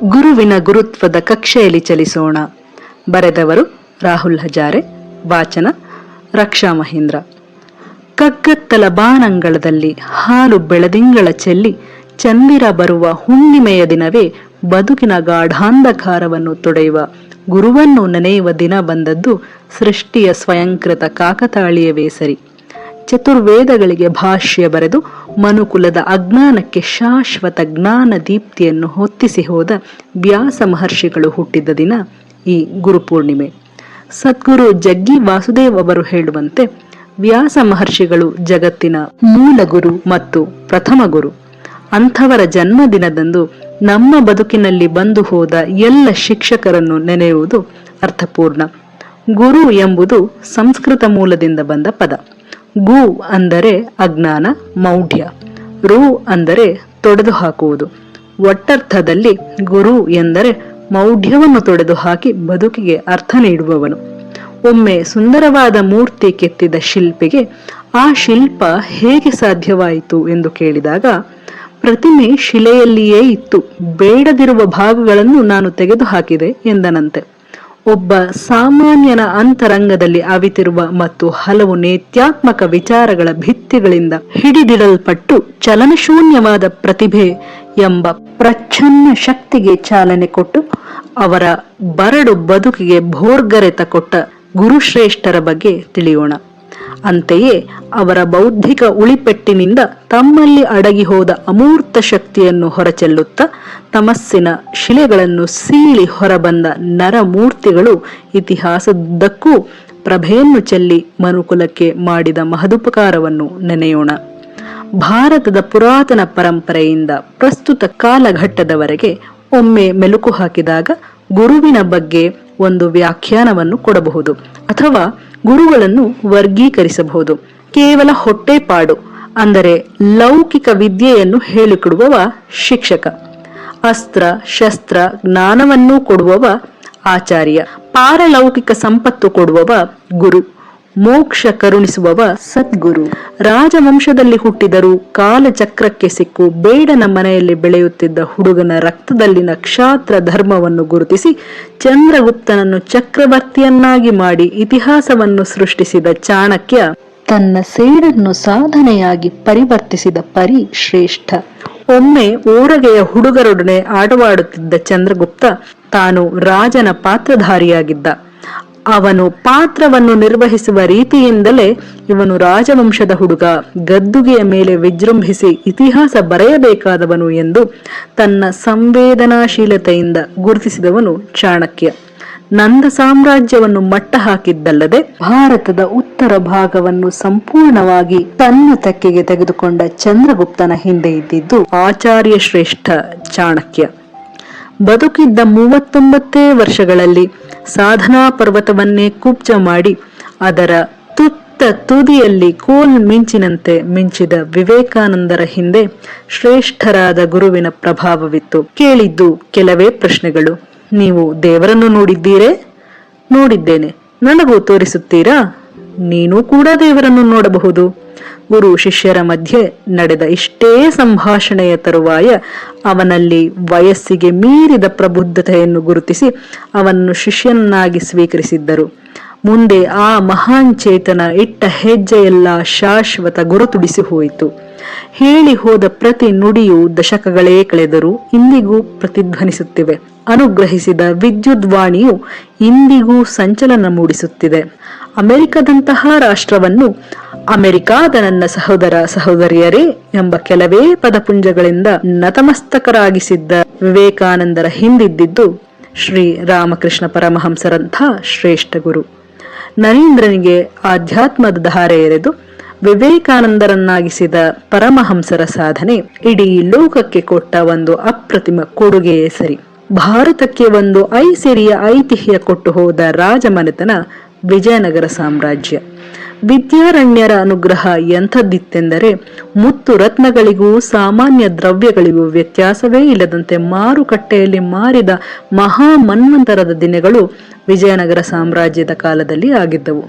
ಗುರುವಿನ ಗುರುತ್ವದ ಕಕ್ಷೆಯಲ್ಲಿ ಚಲಿಸೋಣ. ಬರೆದವರು ರಾಹುಲ್ ಹಜಾರೆ, ವಾಚನ ರಕ್ಷಾ ಮಹೇಂದ್ರ. ಕಗ್ಗತ್ತಲ ಬಾನಂಗಳದಲ್ಲಿ ಹಾಲು ಬೆಳದಿಂಗಳ ಚೆಲ್ಲಿ ಚಂದಿರ ಬರುವ ಹುಣ್ಣಿಮೆಯ ದಿನವೇ ಬದುಕಿನ ಗಾಢಾಂಧಕಾರವನ್ನು ತೊಡೆಯುವ. ಗುರುವನ್ನು ನೆನೆಯುವ ದಿನ ಬಂದದ್ದು ಸೃಷ್ಟಿಯ ಸ್ವಯಂಕೃತ ಕಾಕತಾಳಿಯವೇ ಸರಿ. ಚತುರ್ವೇದಗಳಿಗೆ ಭಾಷ್ಯ ಬರೆದು ಮನುಕುಲದ ಅಜ್ಞಾನಕ್ಕೆ ಶಾಶ್ವತ ಜ್ಞಾನ ದೀಪ್ತಿಯನ್ನು ಹೊತ್ತಿಸಿ ಹೋದ ವ್ಯಾಸ ಮಹರ್ಷಿಗಳು ಹುಟ್ಟಿದ ದಿನ ಈ ಗುರುಪೂರ್ಣಿಮೆ ಸದ್ಗುರು ಜಗ್ಗಿ ವಾಸುದೇವ್ ಅವರು ಹೇಳುವಂತೆ ವ್ಯಾಸ ಮಹರ್ಷಿಗಳು ಜಗತ್ತಿನ ಮೂಲ ಗುರು ಮತ್ತು ಪ್ರಥಮ ಗುರು. ಅಂಥವರ ಜನ್ಮದಿನದಂದು ನಮ್ಮ ಬದುಕಿನಲ್ಲಿ ಬಂದು ಹೋದ ಎಲ್ಲ ಶಿಕ್ಷಕರನ್ನು ನೆನೆಯುವುದು ಅರ್ಥಪೂರ್ಣ. ಗುರು ಎಂಬುದು ಸಂಸ್ಕೃತ ಮೂಲದಿಂದ ಬಂದ ಪದ. ಗು ಅಂದರೆ ಅಜ್ಞಾನ, ಮೌಢ್ಯ. ರು ಅಂದರೆ ತೊಡೆದು ಹಾಕುವುದು ಒಟ್ಟರ್ಥದಲ್ಲಿ ಗುರು ಎಂದರೆ ಮೌಢ್ಯವನ್ನು ತೊಡೆದು ಹಾಕಿ ಬದುಕಿಗೆ ಅರ್ಥ ನೀಡುವವನು. ಒಮ್ಮೆ ಸುಂದರವಾದ ಮೂರ್ತಿ ಕೆತ್ತಿದ ಶಿಲ್ಪಿಗೆ ಆ ಶಿಲ್ಪ ಹೇಗೆ ಸಾಧ್ಯವಾಯಿತು ಎಂದು ಕೇಳಿದಾಗ, ಪ್ರತಿಮೆ ಶಿಲೆಯಲ್ಲಿಯೇ ಇತ್ತು, ಬೇಡದಿರುವ ಭಾಗಗಳನ್ನು ನಾನು ತೆಗೆದುಹಾಕಿದೆ ಎಂದನಂತೆ. ಒಬ್ಬ ಸಾಮಾನ್ಯನ ಅಂತರಂಗದಲ್ಲಿ ಅವಿತಿರುವ ಮತ್ತು ಹಲವು ನೇತ್ಯಾತ್ಮಕ ವಿಚಾರಗಳ ಭಿತ್ತಿಗಳಿಂದ ಹಿಡಿದಿಡಲ್ಪಟ್ಟು ಚಲನಶೂನ್ಯವಾದ ಪ್ರತಿಭೆ ಎಂಬ ಪ್ರಚ್ಛನ್ನ ಶಕ್ತಿಗೆ ಚಾಲನೆ ಕೊಟ್ಟು ಅವರ ಬರಡು ಬದುಕಿಗೆ ಭೋರ್ಗರೆತ ಕೊಟ್ಟ ಗುರುಶ್ರೇಷ್ಠರ ಬಗ್ಗೆ ತಿಳಿಯೋಣ. ಅಂತೆಯೇ ಅವರ ಬೌದ್ಧಿಕ ಉಳಿಪೆಟ್ಟಿನಿಂದ ತಮ್ಮಲ್ಲಿ ಅಡಗಿ ಹೋದ ಅಮೂರ್ತ ಶಕ್ತಿಯನ್ನು ಹೊರಚೆಲ್ಲುತ್ತ ತಮಸ್ಸಿನ ಶಿಲೆಗಳನ್ನು ಸೀಳಿ ಹೊರಬಂದ ನರಮೂರ್ತಿಗಳು ಇತಿಹಾಸದ್ದಕ್ಕೂ ಪ್ರಭೆಯನ್ನು ಚೆಲ್ಲಿ ಮನುಕುಲಕ್ಕೆ ಮಾಡಿದ ಮಹದುಪಕಾರವನ್ನು ನೆನೆಯೋಣ. ಭಾರತದ ಪುರಾತನ ಪರಂಪರೆಯಿಂದ ಪ್ರಸ್ತುತ ಕಾಲಘಟ್ಟದವರೆಗೆ ಒಮ್ಮೆ ಮೆಲುಕು ಹಾಕಿದಾಗ ಗುರುವಿನ ಬಗ್ಗೆ ಒಂದು ವ್ಯಾಖ್ಯಾನವನ್ನು ಕೊಡಬಹುದು. ಅಥವಾ ಗುರುಗಳನ್ನು ವರ್ಗೀಕರಿಸಬಹುದು. ಕೇವಲ ಹೊಟ್ಟೆಪಾಡು ಅಂದರೆ ಲೌಕಿಕ ವಿದ್ಯೆಯನ್ನು ಹೇಳಿಕೊಡುವವ ಶಿಕ್ಷಕ. ಅಸ್ತ್ರ, ಶಸ್ತ್ರ, ಜ್ಞಾನವನ್ನೂ ಕೊಡುವವ ಆಚಾರ್ಯ. ಪಾರಲೌಕಿಕ ಸಂಪತ್ತು ಕೊಡುವವ ಗುರು. ಮೋಕ್ಷ ಕರುಣಿಸುವವ ಸದ್ಗುರು. ರಾಜವಂಶದಲ್ಲಿ ಹುಟ್ಟಿದರೂ ಕಾಲಚಕ್ರಕ್ಕೆ ಸಿಕ್ಕು ಬೇಡನ ಮನೆಯಲ್ಲಿ ಬೆಳೆಯುತ್ತಿದ್ದ ಹುಡುಗನ ರಕ್ತದಲ್ಲಿನ ಕ್ಷಾತ್ರ ಧರ್ಮವನ್ನು ಗುರುತಿಸಿ ಚಂದ್ರಗುಪ್ತನನ್ನು ಚಕ್ರವರ್ತಿಯನ್ನಾಗಿ ಮಾಡಿ ಇತಿಹಾಸವನ್ನು ಸೃಷ್ಟಿಸಿದ ಚಾಣಕ್ಯ ತನ್ನ ಸೇಡನ್ನು ಸಾಧನೆಯಾಗಿ ಪರಿವರ್ತಿಸಿದ ಪರಿ ಶ್ರೇಷ್ಠ. ಒಮ್ಮೆ ಊರಗೆಯ ಹುಡುಗರೊಡನೆ ಆಟವಾಡುತ್ತಿದ್ದ ಚಂದ್ರಗುಪ್ತ ತಾನು ರಾಜನ ಪಾತ್ರಧಾರಿಯಾಗಿದ್ದ. ಅವನು ಪಾತ್ರವನ್ನು ನಿರ್ವಹಿಸುವ ರೀತಿಯಿಂದಲೇ ಇವನು ರಾಜವಂಶದ ಹುಡುಗ. ಗದ್ದುಗೆಯ ಮೇಲೆ ವಿಜೃಂಭಿಸಿ ಇತಿಹಾಸ ಬರೆಯಬೇಕಾದವನು ಎಂದು ತನ್ನ ಸಂವೇದನಾಶೀಲತೆಯಿಂದ ಗುರುತಿಸಿದವನು ಚಾಣಕ್ಯ. ನಂದ ಸಾಮ್ರಾಜ್ಯವನ್ನು ಮಟ್ಟ ಹಾಕಿದ್ದಲ್ಲದೆ ಭಾರತದ ಉತ್ತರ ಭಾಗವನ್ನು ಸಂಪೂರ್ಣವಾಗಿ ತನ್ನ ತೆಕ್ಕೆಗೆ ತೆಗೆದುಕೊಂಡ ಚಂದ್ರಗುಪ್ತನ ಹಿಂದೆ ಇದ್ದಿದ್ದು ಆಚಾರ್ಯ ಶ್ರೇಷ್ಠ ಚಾಣಕ್ಯ. ಬದುಕಿದ್ದ ಮೂವತ್ತೊಂಬತ್ತೇ ವರ್ಷಗಳಲ್ಲಿ ಸಾಧನಾ ಪರ್ವತವನ್ನೇ ಕುಬ್ಜ ಮಾಡಿ ಅದರ ತುತ್ತ ತುದಿಯಲ್ಲಿ ಕೋಲ್ ಮಿಂಚಿನಂತೆ ಮಿಂಚಿದ ವಿವೇಕಾನಂದರ ಹಿಂದೆ ಶ್ರೇಷ್ಠರಾದ ಗುರುವಿನ ಪ್ರಭಾವವಿತ್ತು. ಕೇಳಿದ್ದು ಕೆಲವೇ ಪ್ರಶ್ನೆಗಳು. ನೀವು ದೇವರನ್ನು ನೋಡಿದ್ದೀರೇ? ನೋಡಿದ್ದೇನೆ. ನನಗೂ ತೋರಿಸುತ್ತೀರಾ? ನೀನು ಕೂಡ ದೇವರನ್ನು ನೋಡಬಹುದು. ಗುರು ಶಿಷ್ಯರ ಮಧ್ಯೆ ನಡೆದ ಇಷ್ಟೇ ಸಂಭಾಷಣೆಯ ತರುವಾಯ ಅವನಲ್ಲಿ ವಯಸ್ಸಿಗೆ ಮೀರಿದ ಪ್ರಬುದ್ಧತೆಯನ್ನು ಗುರುತಿಸಿ ಅವನನ್ನು ಶಿಷ್ಯನನ್ನಾಗಿ ಸ್ವೀಕರಿಸಿದ್ದರು. ಮುಂದೆ ಆ ಮಹಾನ್ ಚೇತನ ಇಟ್ಟ ಹೆಜ್ಜೆಯೆಲ್ಲ ಶಾಶ್ವತ ಗುರುತುಡಿಸಿ ಹೋಯಿತು. ಹೇಳಿ ಹೋದ ಪ್ರತಿ ನುಡಿಯು ದಶಕಗಳೇ ಕಳೆದರೂ ಇಂದಿಗೂ ಪ್ರತಿಧ್ವನಿಸುತ್ತಿವೆ. ಅನುಗ್ರಹಿಸಿದ ವಿದ್ಯುದ್ವಾಣಿಯು ಇಂದಿಗೂ ಸಂಚಲನ ಮೂಡಿಸುತ್ತಿದೆ. ಅಮೆರಿಕದಂತಹ ರಾಷ್ಟ್ರವನ್ನು ಅಮೆರಿಕಾದ ನನ್ನ ಸಹೋದರ ಸಹೋದರಿಯರೇ ಎಂಬ ಕೆಲವೇ ಪದಪುಂಜಗಳಿಂದ ನತಮಸ್ತಕರಾಗಿಸಿದ್ದ ವಿವೇಕಾನಂದರ ಹಿಂದಿದ್ದಿದ್ದು ಶ್ರೀ ರಾಮಕೃಷ್ಣ ಪರಮಹಂಸರಂಥ ಶ್ರೇಷ್ಠ ಗುರು. ನರೇಂದ್ರನಿಗೆ ಆಧ್ಯಾತ್ಮದ ಧಾರೆ ಎರೆದು ವಿವೇಕಾನಂದರನ್ನಾಗಿಸಿದ ಪರಮಹಂಸರ ಸಾಧನೆ ಇಡೀ ಲೋಕಕ್ಕೆ ಕೊಟ್ಟ ಒಂದು ಅಪ್ರತಿಮ ಕೊಡುಗೆಯೇ ಸರಿ. ಭಾರತಕ್ಕೆ ಒಂದು ಐಸಿರಿಯ ಐತಿಹ್ಯ ಕೊಟ್ಟು ಹೋದ ರಾಜಮನೆತನ ವಿಜಯನಗರ ಸಾಮ್ರಾಜ್ಯ. ವಿದ್ಯಾರಣ್ಯರ ಅನುಗ್ರಹ ಎಂಥದ್ದಿತ್ತೆಂದರೆ ಮುತ್ತು ರತ್ನಗಳಿಗೂ ಸಾಮಾನ್ಯ ದ್ರವ್ಯಗಳಿಗೂ ವ್ಯತ್ಯಾಸವೇ ಇಲ್ಲದಂತೆ ಮಾರುಕಟ್ಟೆಯಲ್ಲಿ ಮಾರಿದ ಮಹಾ ಮನ್ವಂತರದ ದಿನಗಳು ವಿಜಯನಗರ ಸಾಮ್ರಾಜ್ಯದ ಕಾಲದಲ್ಲಿ ಆಗಿದ್ದವು.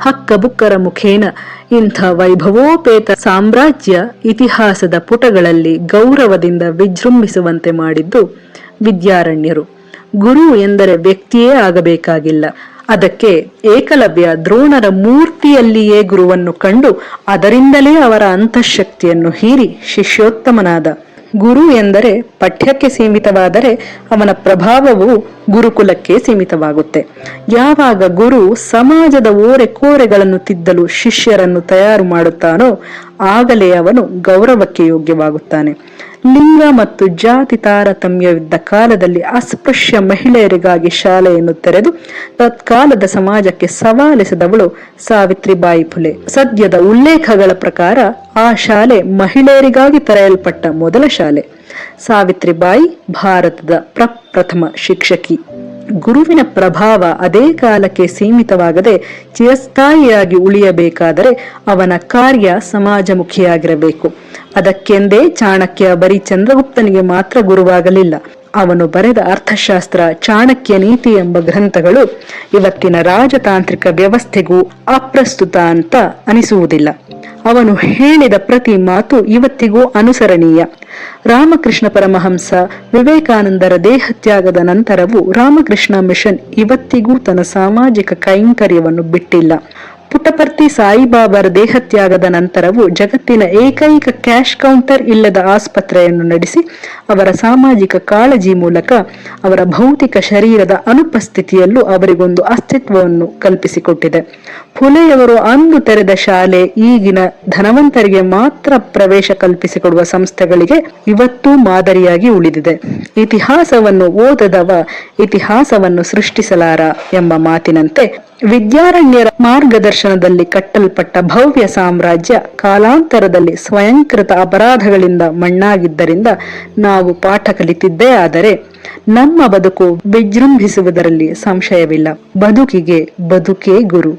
ಹಕ್ಕಬುಕ್ಕರ ಮುಖೇನ ಇಂಥ ವೈಭವೋಪೇತ ಸಾಮ್ರಾಜ್ಯ ಇತಿಹಾಸದ ಪುಟಗಳಲ್ಲಿ ಗೌರವದಿಂದ ವಿಜೃಂಭಿಸುವಂತೆ ಮಾಡಿದ್ದು ವಿದ್ಯಾರಣ್ಯರು. ಗುರು ಎಂದರೆ ವ್ಯಕ್ತಿಯೇ ಆಗಬೇಕಾಗಿಲ್ಲ. ಅದಕ್ಕೆ ಏಕಲವ್ಯ ದ್ರೋಣರ ಮೂರ್ತಿಯಲ್ಲಿಯೇ ಗುರುವನ್ನು ಕಂಡು ಅದರಿಂದಲೇ ಅವರ ಅಂತಃಶಕ್ತಿಯನ್ನು ಹೀರಿ ಶಿಷ್ಯೋತ್ತಮನಾದ. ಗುರು ಎಂದರೆ ಪಠ್ಯಕ್ಕೆ ಸೀಮಿತವಾದರೆ ಅವನ ಪ್ರಭಾವವು ಗುರುಕುಲಕ್ಕೆ ಸೀಮಿತವಾಗುತ್ತೆ. ಯಾವಾಗ ಗುರು ಸಮಾಜದ ಓರೆ ಕೋರೆಗಳನ್ನು ತಿದ್ದಲು ಶಿಷ್ಯರನ್ನು ತಯಾರು ಮಾಡುತ್ತಾನೋ, ಆಗಲೇ ಅವನು ಗೌರವಕ್ಕೆ ಯೋಗ್ಯವಾಗುತ್ತಾನೆ. ಲಿಂಗ ಮತ್ತು ಜಾತಿ ತಾರತಮ್ಯವಿದ್ದ ಕಾಲದಲ್ಲಿ ಅಸ್ಪೃಶ್ಯ ಮಹಿಳೆಯರಿಗಾಗಿ ಶಾಲೆಯನ್ನು ತೆರೆದು ತತ್ಕಾಲದ ಸಮಾಜಕ್ಕೆ ಸವಾಲಿಸಿದವಳು ಸಾವಿತ್ರಿಬಾಯಿ ಫುಲೆ. ಸದ್ಯದ ಉಲ್ಲೇಖಗಳ ಪ್ರಕಾರ ಆ ಶಾಲೆ ಮಹಿಳೆಯರಿಗಾಗಿ ತೆರೆಯಲ್ಪಟ್ಟ ಮೊದಲ ಶಾಲೆ. ಸಾವಿತ್ರಿಬಾಯಿ, ಭಾರತದ ಪ್ರಪ್ರಥಮ ಶಿಕ್ಷಕಿ. ಗುರುವಿನ ಪ್ರಭಾವ ಅದೇ ಕಾಲಕ್ಕೆ ಸೀಮಿತವಾಗದೆ ಚಿರಸ್ಥಾಯಿಯಾಗಿ ಉಳಿಯಬೇಕಾದರೆ ಅವನ ಕಾರ್ಯ ಸಮಾಜಮುಖಿಯಾಗಿರಬೇಕು. ಅದಕ್ಕೆಂದೇ ಚಾಣಕ್ಯ ಬರೀ ಚಂದ್ರಗುಪ್ತನಿಗೆ ಮಾತ್ರ ಗುರುವಾಗಲಿಲ್ಲ. ಅವನು ಬರೆದ ಅರ್ಥಶಾಸ್ತ್ರ, ಚಾಣಕ್ಯ ನೀತಿ ಎಂಬ ಗ್ರಂಥಗಳು ಇವತ್ತಿನ ರಾಜತಾಂತ್ರಿಕ ವ್ಯವಸ್ಥೆಗೂ ಅಪ್ರಸ್ತುತ ಅಂತ ಅನಿಸುವುದಿಲ್ಲ. ಅವನು ಹೇಳಿದ ಪ್ರತಿ ಮಾತು ಇವತ್ತಿಗೂ ಅನುಸರಣೀಯ. ರಾಮಕೃಷ್ಣ ಪರಮಹಂಸ ವಿವೇಕಾನಂದರ ದೇಹತ್ಯಾಗದ ನಂತರವೂ ರಾಮಕೃಷ್ಣ ಮಿಷನ್ ಇವತ್ತಿಗೂ ತನ್ನ ಸಾಮಾಜಿಕ ಕೈಂಕರ್ಯವನ್ನು ಬಿಟ್ಟಿಲ್ಲ. ಪುಟ್ಟಪರ್ತಿ ಸಾಯಿಬಾಬಾರ ದೇಹತ್ಯಾಗದ ನಂತರವೂ ಜಗತ್ತಿನ ಏಕೈಕ ಕ್ಯಾಶ್ ಕೌಂಟರ್ ಇಲ್ಲದ ಆಸ್ಪತ್ರೆಯನ್ನು ನಡೆಸಿ ಅವರ ಸಾಮಾಜಿಕ ಕಾಳಜಿ ಮೂಲಕ ಅವರ ಭೌತಿಕ ಶರೀರದ ಅನುಪಸ್ಥಿತಿಯಲ್ಲೂ ಅವರಿಗೊಂದು ಅಸ್ತಿತ್ವವನ್ನು ಕಲ್ಪಿಸಿಕೊಟ್ಟಿದೆ. ಫುಲೆಯವರು ಅಂದು ತೆರೆದ ಶಾಲೆ ಈಗಿನ ಧನವಂತರಿಗೆ ಮಾತ್ರ ಪ್ರವೇಶ ಕಲ್ಪಿಸಿಕೊಡುವ ಸಂಸ್ಥೆಗಳಿಗೆ ಇವತ್ತೂ ಮಾದರಿಯಾಗಿ ಉಳಿದಿದೆ. ಇತಿಹಾಸವನ್ನು ಓದದವ ಇತಿಹಾಸವನ್ನು ಸೃಷ್ಟಿಸಲಾರ ಎಂಬ ಮಾತಿನಂತೆ ವಿದ್ಯಾರಣ್ಯರ ಮಾರ್ಗದರ್ಶನದಲ್ಲಿ ಕಟ್ಟಲ್ಪಟ್ಟ ಭವ್ಯ ಸಾಮ್ರಾಜ್ಯ ಕಾಲಾಂತರದಲ್ಲಿ ಸ್ವಯಂಕೃತ ಅಪರಾಧಗಳಿಂದ ಮಣ್ಣಾಗಿದ್ದರಿಂದ ನಾವು ಪಾಠ ಕಲಿತಿದ್ದೇ ಆದರೆ ನಮ್ಮ ಬದುಕು ವಿಜೃಂಭಿಸುವುದರಲ್ಲಿ ಸಂಶಯವಿಲ್ಲ. ಬದುಕಿಗೆ ಬದುಕೇ ಗುರು.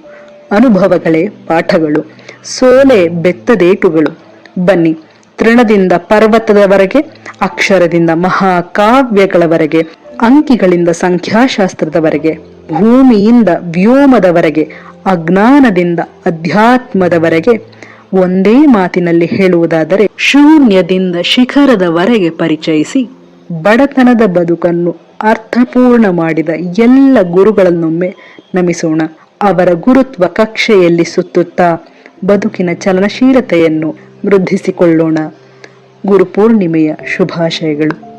ಅನುಭವಗಳೇ ಪಾಠಗಳು. ಸೋಲೆ ಬೆತ್ತದೇಟುಗಳು. ಬನ್ನಿ, ತೃಣದಿಂದ ಪರ್ವತದವರೆಗೆ, ಅಕ್ಷರದಿಂದ ಮಹಾಕಾವ್ಯಗಳವರೆಗೆ, ಅಂಕಿಗಳಿಂದ ಸಂಖ್ಯಾಶಾಸ್ತ್ರದವರೆಗೆ, ಭೂಮಿಯಿಂದ ವ್ಯೋಮದವರೆಗೆ ಅಜ್ಞಾನದಿಂದ ಅಧ್ಯಾತ್ಮದವರೆಗೆ ಒಂದೇ ಮಾತಿನಲ್ಲಿ ಹೇಳುವುದಾದರೆ, ಶೂನ್ಯದಿಂದ ಶಿಖರದವರೆಗೆ ಪರಿಚಯಿಸಿ ಬಡತನದ ಬದುಕನ್ನು ಅರ್ಥಪೂರ್ಣ ಮಾಡಿದ ಎಲ್ಲ ಗುರುಗಳನ್ನೊಮ್ಮೆ ನಮಿಸೋಣ. ಅವರ ಗುರುತ್ವ ಕಕ್ಷೆಯಲ್ಲಿ ಸುತ್ತುತ್ತಾ ಬದುಕಿನ ಚಲನಶೀಲತೆಯನ್ನು ವೃದ್ಧಿಸಿಕೊಳ್ಳೋಣ. ಗುರುಪೂರ್ಣಿಮೆಯ ಶುಭಾಶಯಗಳು.